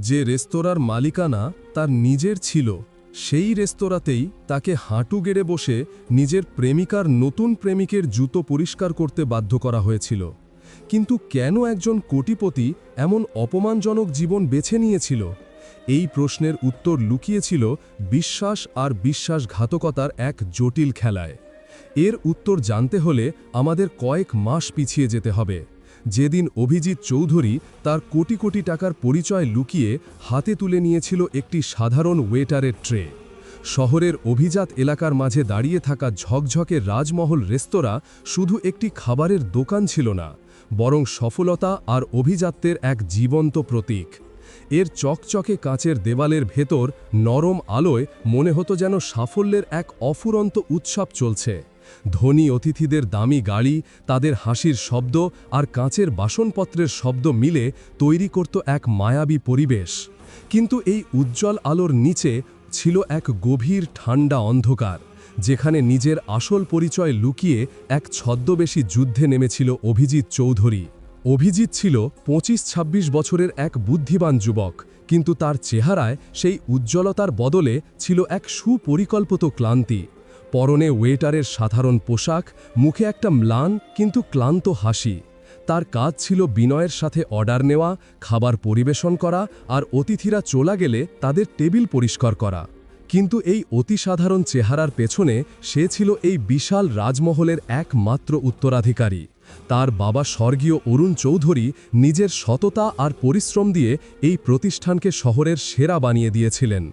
যে রেস্তোরাঁর মালিকানা তার নিজের ছিল, সেই রেস্তোরাঁতেই তাকে হাঁটু গেড়ে বসে নিজের প্রেমিকার নতুন প্রেমিকের জুতো পরিষ্কার করতে বাধ্য করা হয়েছিল। কিন্তু কেন একজন কোটিপতি এমন অপমানজনক জীবন বেছে নিয়েছিল? এই প্রশ্নের উত্তর লুকিয়েছিল বিশ্বাস আর বিশ্বাসঘাতকতার এক জটিল খেলায়। এর উত্তর জানতে হলে আমাদের কয়েক মাস পিছিয়ে যেতে হবে। যেদিন অভিজিৎ চৌধুরী তার কোটি কোটি টাকার পরিচয় লুকিয়ে হাতে তুলে নিয়েছিল একটি সাধারণ ওয়েটারের ট্রে। শহরের অভিজাত এলাকার মাঝে দাঁড়িয়ে থাকা ঝকঝকে রাজমহল রেস্তোরাঁ শুধু একটি খাবারের দোকান ছিল না, বরং সফলতা আর অভিজাত্যের এক জীবন্ত প্রতীক। এর চকচকে কাঁচের দেওয়ালের ভেতর নরম আলোয় মনে হতো যেন সাফল্যের এক অফুরন্ত উৎসব চলছে। ধনী অতিথিদের দামি গাড়ি, তাদের হাসির শব্দ আর কাঁচের বাসনপত্রের শব্দ মিলে তৈরি করত এক মায়াবী পরিবেশ। কিন্তু এই উজ্জ্বল আলোর নিচে ছিল এক গভীর ঠান্ডা অন্ধকার, যেখানে নিজের আসল পরিচয় লুকিয়ে এক ছদ্মবেশী যুদ্ধে নেমেছিল অভিজিৎ চৌধুরী। অভিজিৎ ছিল পঁচিশ ২৬ বছরের এক বুদ্ধিমান যুবক, কিন্তু তার চেহারায় সেই উজ্জ্বলতার বদলে ছিল এক সুপরিকল্পিত ক্লান্তি। পরনে ওয়েটারের সাধারণ পোশাক, মুখে একটা ম্লান কিন্তু ক্লান্ত হাসি। তার কাজ ছিল বিনয়ের সাথে অর্ডার নেওয়া, খাবার পরিবেশন করা আর অতিথিরা চলা গেলে তাদের টেবিল পরিষ্কার করা। কিন্তু এই অতি সাধারণ চেহারার পেছনে সে ছিল এই বিশাল রাজমহলের একমাত্র উত্তরাধিকারী। তার বাবা স্বর্গীয় অরুণ চৌধুরী নিজের সততা আর পরিশ্রম দিয়ে এই প্রতিষ্ঠানকে শহরের সেরা বানিয়ে দিয়েছিলেন।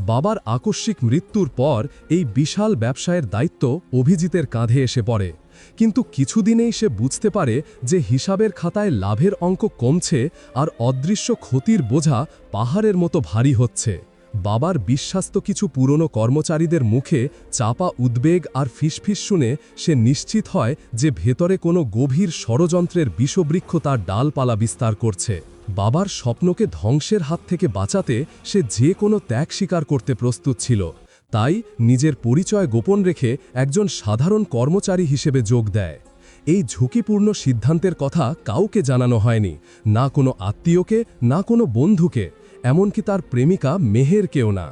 বাবার আকস্মিক মৃত্যুর পর এই বিশাল ব্যবসায়ের দায়িত্ব অভিজিতের কাঁধে এসে পড়ে। কিন্তু কিছুদিনেই সে বুঝতে পারে যে হিসাবের খাতায় লাভের অঙ্ক কমছে আর অদৃশ্য ক্ষতির বোঝা পাহাড়ের মতো ভারী হচ্ছে। বাবার বিশ্বাস্ত কিছু পুরনো কর্মচারীদের মুখে চাপা উদ্বেগ আর ফিসফিস শুনে সে নিশ্চিত হয় যে ভেতরে কোনো গভীর ষড়যন্ত্রের বিষবৃক্ষ তার ডালপালা বিস্তার করছে। বাবার স্বপ্নকে ধ্বংসের হাত থেকে বাঁচাতে সে যে কোনো ত্যাগ স্বীকার করতে প্রস্তুত ছিল। তাই নিজের পরিচয় গোপন রেখে একজন সাধারণ কর্মচারী হিসেবে যোগ দেয়। এই ঝুঁকিপূর্ণ সিদ্ধান্তের কথা কাউকে জানানো হয়নি, না কোনো আত্মীয়কে, না কোনো বন্ধুকে। এমনকি তার প্রেমিকা মেহেরকেও না।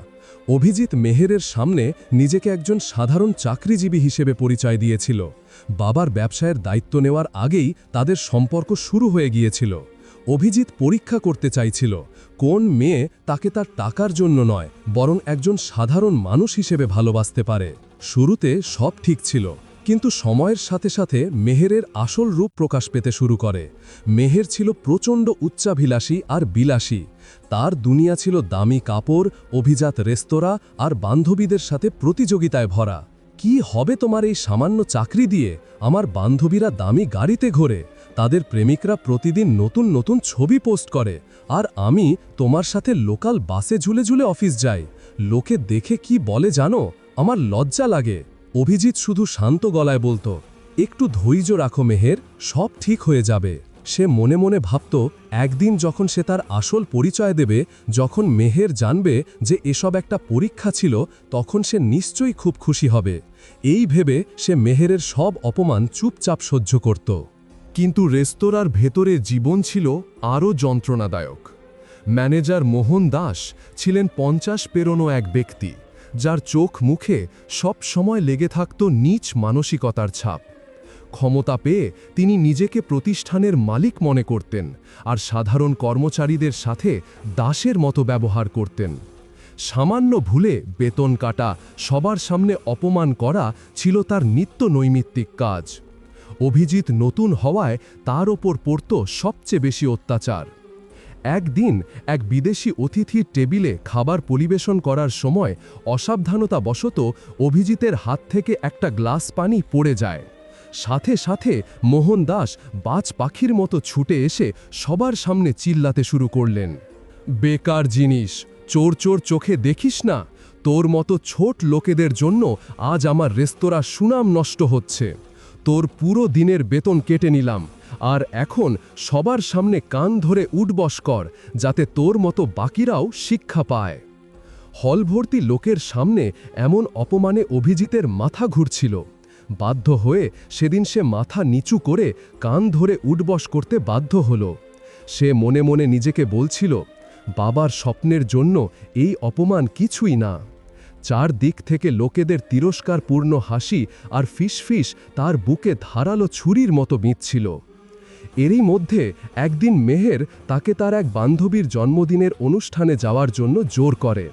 অভিজিৎ মেহেরের সামনে নিজেকে একজন সাধারণ চাকরিজীবী হিসেবে পরিচয় দিয়েছিল। বাবার ব্যবসায়ের দায়িত্ব নেওয়ার আগেই তাদের সম্পর্ক শুরু হয়ে গিয়েছিল। অভিজিৎ পরীক্ষা করতে চাইছিল, কোন মেয়ে তাকে তার টাকার জন্য নয়, বরং একজন সাধারণ মানুষ হিসেবে ভালোবাসতে পারে। শুরুতে সব ঠিক ছিল, কিন্তু সময়ের সাথে সাথে মেহেরের আসল রূপ প্রকাশ পেতে শুরু করে। মেহের ছিল প্রচণ্ড উচ্চাভিলাষী আর বিলাসী তার দুনিয়া ছিল দামি কাপড়, অভিজাত রেস্তোরাঁ আর বান্ধবীদের সাথে প্রতিযোগিতায় ভরা। কি হবে তোমার এই সামান্য চাকরি দিয়ে? আমার বান্ধবীরা দামি গাড়িতে ঘোরে, তাদের প্রেমিকরা প্রতিদিন নতুন নতুন ছবি পোস্ট করে, আর আমি তোমার সাথে লোকাল বাসে ঝুলে ঝুলে অফিস যাই। লোকে দেখে কি বলে জানো? আমার লজ্জা লাগে। অভিজিৎ শুধু শান্ত গলায় বলতো, একটু ধৈর্য রাখো মেহের, সব ঠিক হয়ে যাবে। সে মনে মনে ভাবত, একদিন যখন সে তার আসল পরিচয় দেবে, যখন মেহের জানবে যে এসব একটা পরীক্ষা ছিল, তখন সে নিশ্চয়ই খুব খুশি হবে। এই ভেবে সে মেহেরের সব অপমান চুপচাপ সহ্য করত। কিন্তু রেস্তোরাঁর ভেতরে জীবন ছিল আরও যন্ত্রণাদায়ক। ম্যানেজার মোহন দাস ছিলেন পঞ্চাশ পেরোনো এক ব্যক্তি, যার চোখ মুখে সব সময় লেগে থাকত নীচ মানসিকতার ছাপ। ক্ষমতা পেয়ে তিনি নিজেকে প্রতিষ্ঠানের মালিক মনে করতেন আর সাধারণ কর্মচারীদের সাথে দাসের মতো ব্যবহার করতেন। সামান্য ভুলে বেতন কাটা, সবার সামনে অপমান করা ছিল তার নিত্য নৈমিত্তিক কাজ। অভিজিৎ নতুন হওয়ায় তার ওপর পড়ত সবচেয়ে বেশি অত্যাচার। একদিন এক বিদেশি অতিথির টেবিলে খাবার পরিবেশন করার সময় অসাবধানতাবশত অভিজিতের হাত থেকে একটা গ্লাস পানি পড়ে যায়। সাথে সাথে মোহন দাস বাজ পাখির মতো ছুটে এসে সবার সামনে চিল্লাতে শুরু করলেন। বেকার জিনিস, চোর চোর চোখে দেখিস না, তোর মতো ছোট লোকেদের জন্য আজ আমার রেস্তোরাঁ সুনাম নষ্ট হচ্ছে। তোর পুরো দিনের বেতন কেটে নিলাম, আর এখন সবার সামনে কান ধরে উঠবস কর, যাতে তোর মতো বাকিরাও শিক্ষা পায়। হলভর্তি লোকের সামনে এমন অপমানে অভিজিতের মাথা ঘুরছিল। বাধ্য হয়ে সেদিন সে মাথা নিচু করে কান ধরে উঠবস করতে বাধ্য হল। সে মনে মনে নিজেকে বলছিল, বাবার স্বপ্নের জন্য এই অপমান কিছুই না। চার দিক থেকে লোকেদের তিরস্কারপূর্ণ হাসি আর ফিসফিস তার বুকে ধারালো ছুরির মতো বিঁধছিল। এরই মধ্যে একদিন মেহের তাকে তার এক বান্ধবীর জন্মদিনের অনুষ্ঠানে যাওয়ার জন্য জোর করে।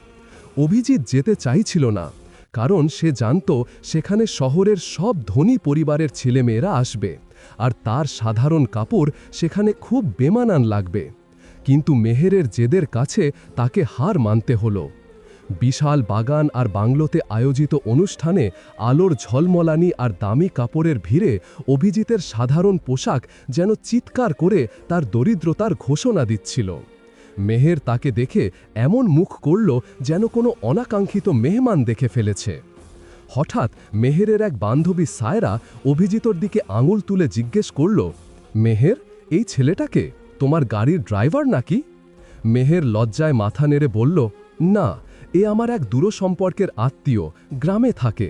অভিজিৎ যেতে চাইছিল না। কারণ সে জানত সেখানে শহরের সব ধনী পরিবারের ছেলেমেয়েরা আসবে, আর তার সাধারণ কাপড় সেখানে খুব বেমানান লাগবে। কিন্তু মেহেরের জেদের কাছে তাকে হার মানতে হলো। বিশাল বাগান আর বাংলোতে আয়োজিত অনুষ্ঠানে আলোর ঝলমলানি আর দামি কাপড়ের ভিড়ে অভিজিতের সাধারণ পোশাক যেন চিৎকার করে তার দরিদ্রতার ঘোষণা দিচ্ছিল। মেহের তাকে দেখে এমন মুখ করল যেন কোনো অনাকাঙ্ক্ষিত মেহমান দেখে ফেলেছে। হঠাৎ মেহেরের এক বান্ধবী সায়রা অভিজিতর দিকে আঙুল তুলে জিজ্ঞেস করল, মেহের, এই ছেলেটাকে তোমার গাড়ির ড্রাইভার নাকি? মেহের লজ্জায় মাথা নেড়ে বলল, না, এ আমার এক দূর সম্পর্কের আত্মীয়, গ্রামে থাকে।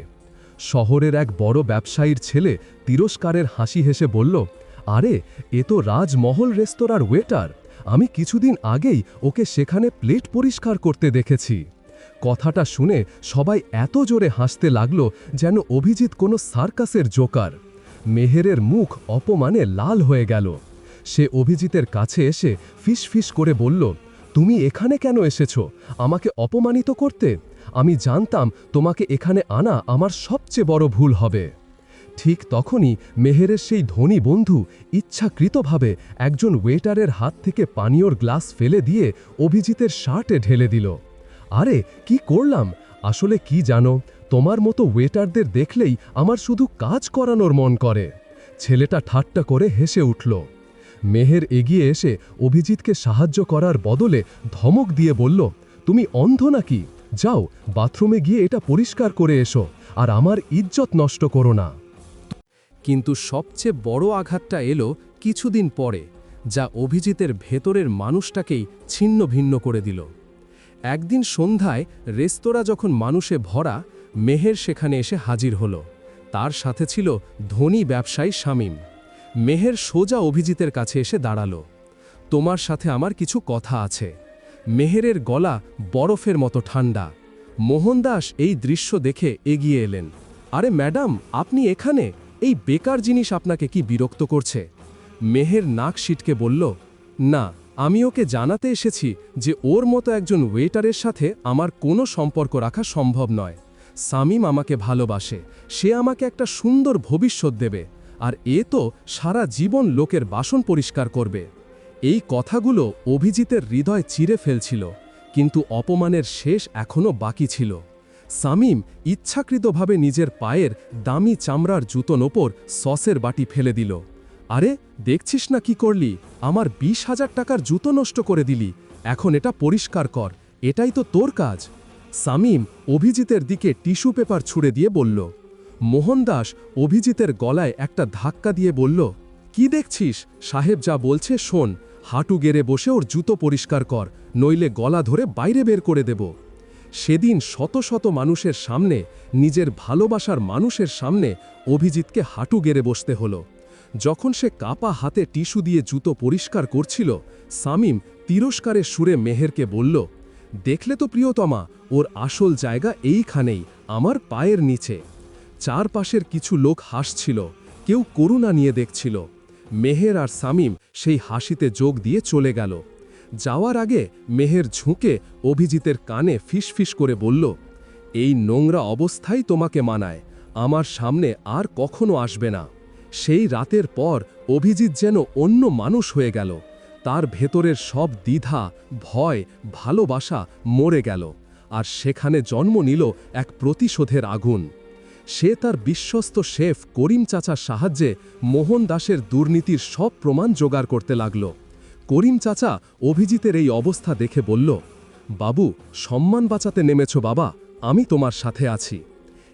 শহরের এক বড় ব্যবসায়ীর ছেলে তিরস্কারের হাসি হেসে বলল, আরে, এ তো রাজমহল রেস্তোরাঁর ওয়েটার। আমি কিছুদিন আগেই ওকে সেখানে প্লেট পরিষ্কার করতে দেখেছি। কথাটা শুনে সবাই এত জোরে হাসতে লাগল যেন অভিজিৎ কোনো সার্কাসের জোকার। মেহেরের মুখ অপমানে লাল হয়ে গেল। সে অভিজিতের কাছে এসে ফিস ফিস করে বলল, তুমি এখানে কেন এসেছ? আমাকে অপমানিত করতে? আমি জানতাম তোমাকে এখানে আনা আমার সবচেয়ে বড় ভুল হবে। ঠিক তখনই মেহেরের সেই ধনী বন্ধু ইচ্ছাকৃতভাবে একজন ওয়েটারের হাত থেকে পানীয়র গ্লাস ফেলে দিয়ে অভিজিতের শার্টে ঢেলে দিল। আরে, কি করলাম? আসলে কি জানো, তোমার মতো ওয়েটারদের দেখলেই আমার শুধু কাজ করানোর মন করে। ছেলেটা ঠাট্টা করে হেসে উঠল। মেহের এগিয়ে এসে অভিজিৎকে সাহায্য করার বদলে ধমক দিয়ে বলল, তুমি অন্ধ নাকি? যাও, বাথরুমে গিয়ে এটা পরিষ্কার করে এসো, আর আমার ইজ্জত নষ্ট করো না। কিন্তু সবচেয়ে বড় আঘাতটা এলো কিছুদিন পরে, যা অভিজিতের ভেতরের মানুষটাকেই ছিন্ন ভিন্ন করে দিল। একদিন সন্ধ্যায় রেস্তোরাঁ যখন মানুষে ভরা, মেহের সেখানে এসে হাজির হল। তার সাথে ছিল ধনী ব্যবসায়ী শামীম। মেহের সোজা অভিজিতের কাছে এসে দাঁড়াল। তোমার সাথে আমার কিছু কথা আছে। মেহেরের গলা বরফের মতো ঠান্ডা। মোহনদাস এই দৃশ্য দেখে এগিয়ে এলেন। আরে ম্যাডাম, আপনি এখানে? এই বেকার জিনিস আপনাকে কি বিরক্ত করছে? মেহের নাক সিটকে বলল, না, আমি ওকে জানাতে এসেছি যে ওর মতো একজন ওয়েটারের সাথে আমার কোনো সম্পর্ক রাখা সম্ভব নয়। সামিম আমাকে ভালোবাসে, সে আমাকে একটা সুন্দর ভবিষ্যৎ দেবে, আর এ তো সারা জীবন লোকের বাসন পরিষ্কার করবে। এই কথাগুলো অভিজিতের হৃদয় চিরে ফেলছিল, কিন্তু অপমানের শেষ এখনও বাকি ছিল। সামিম ইচ্ছাকৃতভাবে নিজের পায়ের দামি চামড়ার জুতোর ওপর সসের বাটি ফেলে দিল। আরে, দেখছিস না কি করলি? আমার বিশ হাজার টাকার জুতো নষ্ট করে দিলি। এখন এটা পরিষ্কার কর। এটাই তো তোর কাজ। সামিম অভিজিতের দিকে টিস্যু পেপার ছুড়ে দিয়ে বলল। মোহনদাস অভিজিতের গলায় একটা ধাক্কা দিয়ে বলল, কি দেখছিস? সাহেব যা বলছে শোন। হাঁটু গেড়ে বসে ওর জুতো পরিষ্কার কর, নইলে গলা ধরে বাইরে বের করে দেব। সেদিন শত শত মানুষের সামনে, নিজের ভালোবাসার মানুষের সামনে অভিজিৎকে হাঁটু গেড়ে বসতে হলো। যখন সে কাপা হাতে টিস্যু দিয়ে জুতো পরিষ্কার করছিল, সামিম তিরস্কারের সুরে মেহেরকে বলল, দেখলে তো প্রিয়তমা, ওর আসল জায়গা এইখানেই, আমার পায়ের নিচে। চারপাশের কিছু লোক হাসছিল, কেউ করুণা নিয়ে দেখছিল। মেহের আর সামিম সেই হাসিতে যোগ দিয়ে চলে গেল। যাওয়ার আগে মেহের ঝুঁকে অভিজিতের কানে ফিসফিস করে বলল, এই নোংরা অবস্থাই তোমাকে মানায়, আমার সামনে আর কখনো আসবে না। সেই রাতের পর অভিজিৎ যেন অন্য মানুষ হয়ে গেল। তার ভেতরের সব দ্বিধা, ভয়, ভালোবাসা মরে গেল আর সেখানে জন্ম নিল এক প্রতিশোধের আগুন। সে তার বিশ্বস্ত শেফ করিম চাচার সাহায্যে মোহন দাসের দুর্নীতির সব প্রমাণ জোগাড় করতে লাগল। করিম চাচা অভিজিতের এই অবস্থা দেখে বলল, বাবু, সম্মান বাঁচাতে নেমেছ বাবা, আমি তোমার সাথে আছি।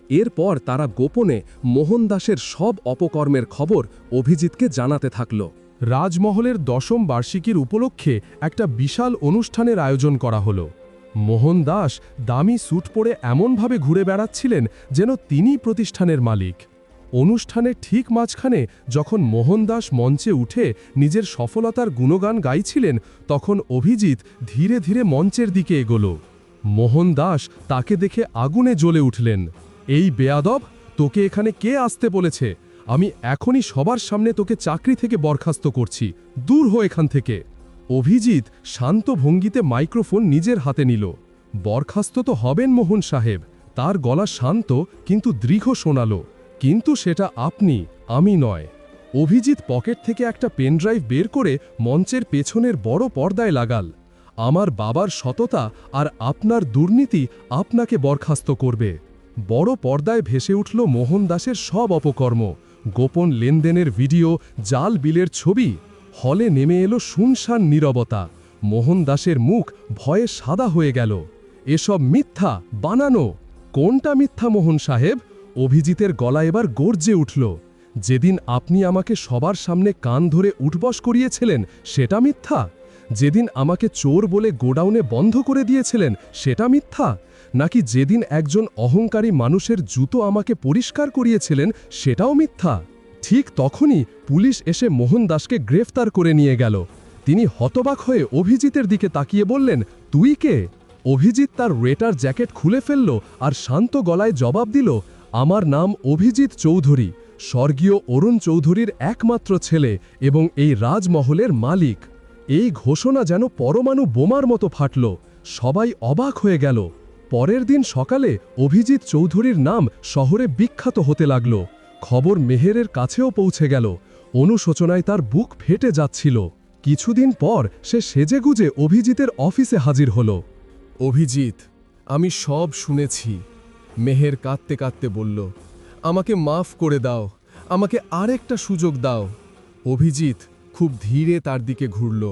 এরপর তারা গোপনে মোহন দাসের সব অপকর্মের খবর অভিজিৎকে জানাতে থাকল। রাজমহলের দশম বার্ষিকীর উপলক্ষে একটা বিশাল অনুষ্ঠানের আয়োজন করা হলো। মোহন দাস দামি স্যুট পরে এমনভাবে ঘুরে বেড়াচ্ছিলেন যেন তিনি প্রতিষ্ঠানের মালিক। অনুষ্ঠানের ঠিক মাঝখানে যখন মোহনদাস মঞ্চে উঠে নিজের সফলতার গুণগান গাইছিলেন, তখন অভিজিৎ ধীরে ধীরে মঞ্চের দিকে এগোল। মোহনদাস তাকে দেখে আগুনে জ্বলে উঠলেন। এই বেয়াদব, তোকে এখানে কে আসতে বলেছে? আমি এখনই সবার সামনে তোকে চাকরি থেকে বরখাস্ত করছি। দূর হো এখান থেকে। অভিজিৎ শান্ত ভঙ্গিতে মাইক্রোফোন নিজের হাতে নিল। বরখাস্ত তো হবেন মোহন সাহেব। তার গলা শান্ত কিন্তু দৃঢ় শোনালো। কিন্তু সেটা আপনি, আমি নয়। অভিজিৎ পকেট থেকে একটা পেনড্রাইভ বের করে মঞ্চের পেছনের বড় পর্দায় লাগাল। আমার বাবার সততা আর আপনার দুর্নীতি আপনাকে বরখাস্ত করবে। বড় পর্দায় ভেসে উঠল মোহন দাসের সব অপকর্ম। গোপন লেনদেনের ভিডিও, জাল বিলের ছবি, হলে নেমে এলো শুনশান নীরবতা। মোহন দাসের মুখ ভয়ে সাদা হয়ে গেল। এসব মিথ্যা বানানো? কোনটা মিথ্যা মোহন সাহেব? অভিজিতের গলা এবার গর্জে উঠল। যেদিন আপনি আমাকে সবার সামনে কান ধরে উঠবস করিয়েছিলেন, সেটা মিথ্যা? যেদিন আমাকে চোর বলে গোডাউনে বন্ধ করে দিয়েছিলেন, সেটা মিথ্যা? নাকি যেদিন একজন অহংকারী মানুষের জুতো আমাকে পরিষ্কার করিয়েছিলেন, সেটাও মিথ্যা? ঠিক তখনই পুলিশ এসে মোহন দাসকে গ্রেফতার করে নিয়ে গেল। তিনি হতবাক হয়ে অভিজিতের দিকে তাকিয়ে বললেন, তুই কে? অভিজিৎ তার রেটার জ্যাকেট খুলে ফেলল আর শান্ত গলায় জবাব দিল আমার নাম অভিজিৎ চৌধুরী, স্বর্গীয় অরুণ চৌধুরীর একমাত্র ছেলে এবং এই রাজমহলের মালিক। এই ঘোষণা যেন পরমাণু বোমার মতো ফাটল, সবাই অবাক হয়ে গেল। পরের দিন সকালে অভিজিৎ চৌধুরীর নাম শহরে বিখ্যাত হতে লাগল। খবর মেহেরের কাছেও পৌঁছে গেল। অনুশোচনায় তার বুক ফেটে যাচ্ছিল। কিছুদিন পর সে সেজেগুজে অভিজিতের অফিসে হাজির হল। অভিজিৎ, আমি সব শুনেছি। মেহের কাঁদতে কাঁদতে বলল, আমাকে মাফ করে দাও, আমাকে আরেকটা সুযোগ দাও। অভিজিৎ খুব ধীরে তার দিকে ঘুরল।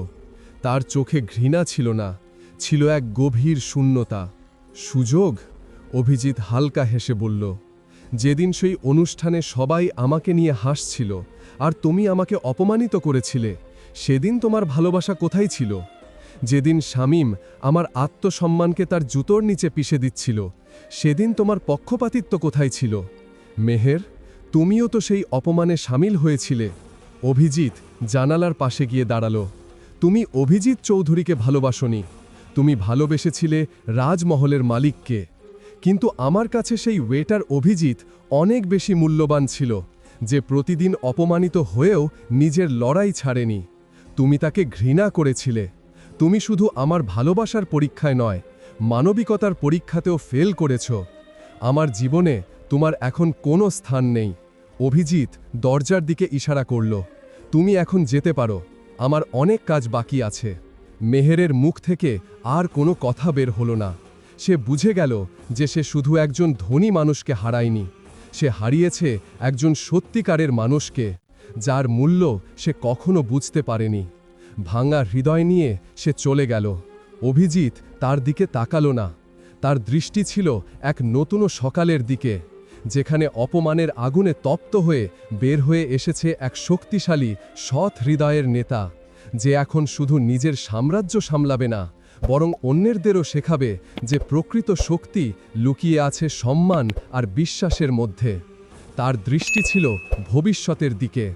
তার চোখে ঘৃণা ছিল না, ছিল এক গভীর শূন্যতা। সুযোগ? অভিজিৎ হালকা হেসে বলল, যেদিন সেই অনুষ্ঠানে সবাই আমাকে নিয়ে হাসছিল, আর তুমি আমাকে অপমানিত করেছিলে, সেদিন তোমার ভালোবাসা কোথায় ছিল? যেদিন শামীম আমার আত্মসম্মানকে তার জুতোর নিচে পিষে দিচ্ছিল সেদিন তোমার পক্ষপাতিত্ব কোথায় ছিল? মেহের, তুমিও তো সেই অপমানে সামিল হয়েছিলে। অভিজিৎ জানালার পাশে গিয়ে দাঁড়াল। তুমি অভিজিৎ চৌধুরীকে ভালোবাসনি। তুমি ভালোবেসেছিলে রাজমহলের মালিককে। কিন্তু আমার কাছে সেই ওয়েটার অভিজিৎ অনেক বেশি মূল্যবান ছিল, যে প্রতিদিন অপমানিত হয়েও নিজের লড়াই ছাড়েনি। তুমি তাকে ঘৃণা করেছিলে। তুমি শুধু আমার ভালোবাসার পরীক্ষায় নয় মানবিকতার পরীক্ষাতেও ফেল করেছ। আমার জীবনে তোমার এখন কোনো স্থান নেই। অভিজিৎ দরজার দিকে ইশারা করল, তুমি এখন যেতে পারো। আমার অনেক কাজ বাকি আছে। মেহেরের মুখ থেকে আর কোনো কথা বের হলো না। সে বুঝে গেল যে সে শুধু একজন ধনী মানুষকে হারায়নি। সে হারিয়েছে একজন সত্যিকারের মানুষকে, যার মূল্য সে কখনো বুঝতে পারেনি। ভাঙা হৃদয় নিয়ে সে চলে গেল। অভিজিৎ তার দিকে তাকালো না। তার দৃষ্টি ছিল এক নতুন সকালের দিকে, যেখানে অপমানের আগুনে তপ্ত হয়ে বের হয়ে এসেছে এক শক্তিশালী, সৎ হৃদয়ের নেতা, যে এখন শুধু নিজের সাম্রাজ্য সামলাবে না, বরং অন্যেরদেরও শেখাবে যে প্রকৃত শক্তি লুকিয়ে আছে সম্মান আর বিশ্বাসের মধ্যে। তার দৃষ্টি ছিল ভবিষ্যতের দিকে।